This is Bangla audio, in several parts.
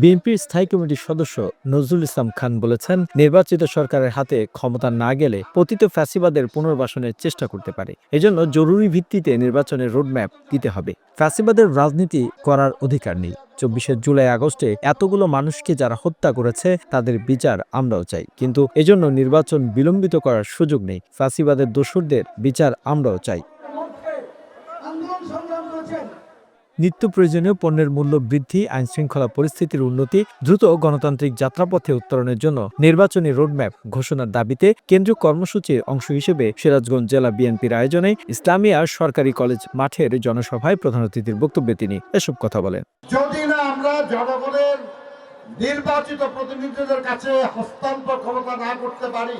বিএনপির স্থায়ী কমিটির সদস্য নজরুল ইসলাম খান বলেছেন, নির্বাচিত সরকারের হাতে ক্ষমতা না গেলে পতিত ফ্যাসিবাদের পুনর্বাসনের চেষ্টা করতে পারে। এজন্য জরুরি ভিত্তিতে নির্বাচনের রোডম্যাপ দিতে হবে। ফ্যাসিবাদের রাজনীতি করার অধিকার নেই। চব্বিশে জুলাই আগস্টে এতগুলো মানুষকে যারা হত্যা করেছে, তাদের বিচার আমরাও চাই। কিন্তু এজন্য নির্বাচন বিলম্বিত করার সুযোগ নেই। ফ্যাসিবাদের দোসরদের বিচার আমরাও চাই। আন্দোলন সংগ্রাম নিত্য প্রয়োজনীয় পণ্যের মূল্য বৃদ্ধি আইন শৃঙ্খলা পরিস্থিতির উন্নতি, দ্রুত গণতান্ত্রিক যাত্রাপথে উত্তরণের জন্য নির্বাচনী রোডম্যাপ ঘোষণার দাবিতে কেন্দ্রীয় কর্মসূচির অংশ হিসেবে সিরাজগঞ্জ জেলা বিএনপির আয়োজনে ইসলামিয়া সরকারি কলেজ মাঠের জনসভায় প্রধান অতিথির বক্তব্যে তিনি এসব কথা বলেন। যদি না আমরা জনগণের নির্বাচিত প্রতিনিধিদের কাছে হস্তান্তর ক্ষমতা না করতে পারি,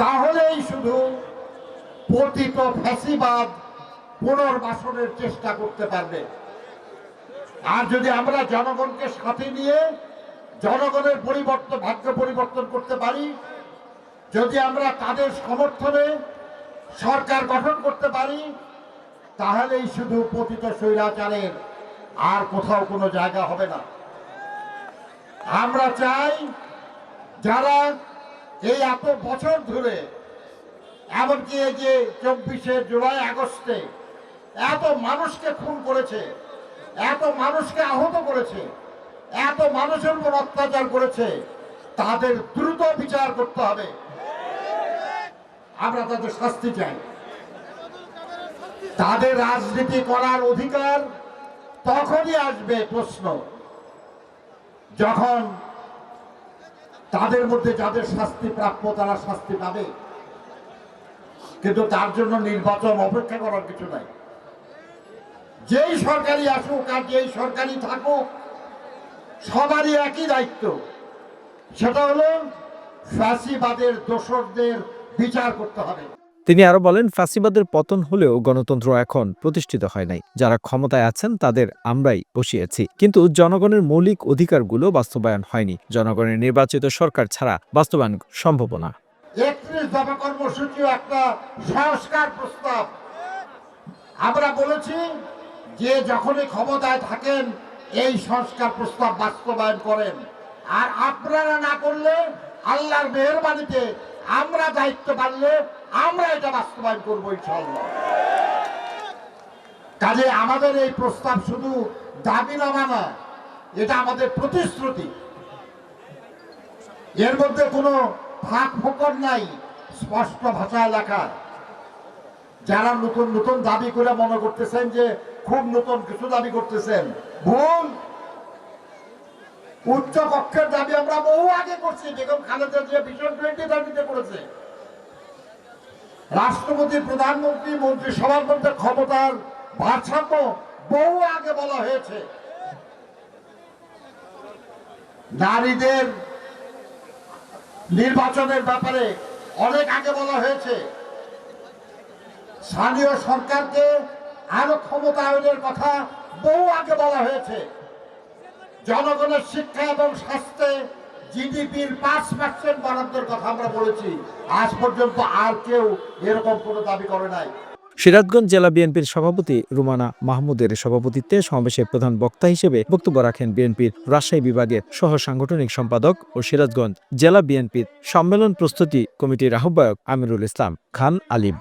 তাহলেই শুধু পতিত ফ্যাসিবাদ পুনর্বাসনের চেষ্টা করতে পারবে। আর যদি আমরা জনগণকে সাথে নিয়ে জনগণের পরিবর্তন, ভাগ্য পরিবর্তন করতে পারি, যদি আমরা তাদের সমর্থনে সরকার গঠন করতে পারি, তাহলেই শুধু পতিত স্বৈরাচারের আর কোথাও কোনো জায়গা হবে না। আমরা চাই যারা এই এত বছর ধরে, এমনকি এই যে চব্বিশে জুলাই, আগস্টে এত মানুষকে খুন করেছে, এত মানুষকে আহত করেছে, এত মানুষের উপর অত্যাচার করেছে, তাদের দ্রুত বিচার করতে হবে। আমরা তাদের শাস্তি চাই। তাদের রাজনীতি করার অধিকার তখনই আসবে প্রশ্ন। যখন তাদের মধ্যে যাদের শাস্তি প্রাপ্য তারা শাস্তি পাবে। কিন্তু তার জন্য নির্বাচন অপেক্ষা করার কিছু নাই। যেই সরকারি আসুক আর যেই সরকারি থাকুক সবারই একই দায়িত্ব। সেটা হলো ফ্যাসিবাদের দোসরদের বিচার করতে হবে। তিনি আরও বলেন ফ্যাসিবাদের পতন হলেও গণতন্ত্র এখন প্রতিষ্ঠিত হয় নাই। যারা ক্ষমতায় আছেন তাদের আমরাই বসিয়েছি। কিন্তু জনগণের মৌলিক অধিকারগুলো বাস্তবায়ন হয়নি। জনগণের নির্বাচিত সরকার ছাড়া বাস্তবায়ন সম্ভব না। একত্রিশ দফা কর্মসূচি একটা সংস্কার প্রস্তাব। আমরা বলেছি যে যখনই ক্ষমতায় থাকেন, এই সংস্কার প্রস্তাব বাস্তবায়ন করেন। আর আপনারা না করলে আল্লাহর মেহরবানিতে আমরা দায়িত্ব পারলে আমরা এটা বাস্তবায়ন করব কাজে আমাদের এই প্রস্তাব শুধু দাবি নামা না এটা আমাদের প্রতিশ্রুতি। এর মধ্যে কোনো ফাঁক ফোকর নাই, স্পষ্ট ভাষায় লেখা। যারা নতুন নতুন দাবি করে মনে করতেছেন যে খুব নতুন কিছু দাবি করতেছেন। ভুল। উচ্চ কক্ষের দাবি আমরা বহু আগে করছি, বেগম খালেদা জিয়া ভীষণ টোয়েন্টি দাবিতে করেছে। রাষ্ট্রপতি, প্রধানমন্ত্রী মন্ত্রী সবার মধ্যে ক্ষমতার ভারসাম্য বহু আগে বলা হয়েছে। নারীদের নির্বাচনের ব্যাপারে অনেক আগে বলা হয়েছে। স্থানীয় সরকারকে আরও ক্ষমতায়নের কথা বহু আগে বলা হয়েছে। জনগণের শিক্ষা এবং স্বাস্থ্যে জিডিপির পাঁচ পার্সেন্ট বরাদ্দের কথা আমরা বলেছি। আজ পর্যন্ত আর কেউ এরকম কোনো দাবি করে নাই। সিরাজগঞ্জ জেলা বিএনপির সভাপতি রুমানা মাহমুদের সভাপতিত্বে সমাবেশে প্রধান বক্তা হিসেবে বক্তব্য রাখেন বিএনপির রাজশাহী বিভাগের সহ সাংগঠনিক সম্পাদক ও সিরাজগঞ্জ জেলা বিএনপির সম্মেলন প্রস্তুতি কমিটির আহ্বায়ক আমিরুল ইসলাম খান আলিম।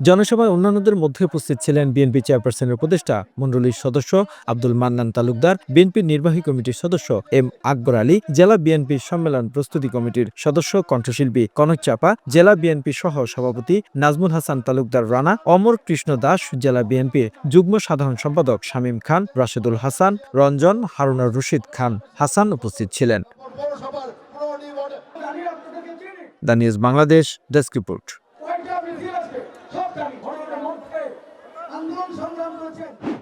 জনসভায় অন্যান্যদের মধ্যে উপস্থিত ছিলেন বিএনপি চেয়ারপারসনের উপদেষ্টা মন্ডলীর সদস্য আব্দুল মান্নান তালুকদার বিএনপির নির্বাহী কমিটির সদস্য এম আকবর আলী জেলা বিএনপির সম্মেলন প্রস্তুতি কমিটির সদস্য কণ্ঠশিল্পী কনক চাপা জেলা বিএনপি সহ সভাপতি নাজমুল হাসান তালুকদার রানা অমর কৃষ্ণ দাস জেলা বিএনপির যুগ্ম সাধারণ সম্পাদক শামীম খান রাশেদুল হাসান রঞ্জন হারুনার রশিদ খান হাসান উপস্থিত ছিলেন। The news Bangladesh desk report. 光城江河建。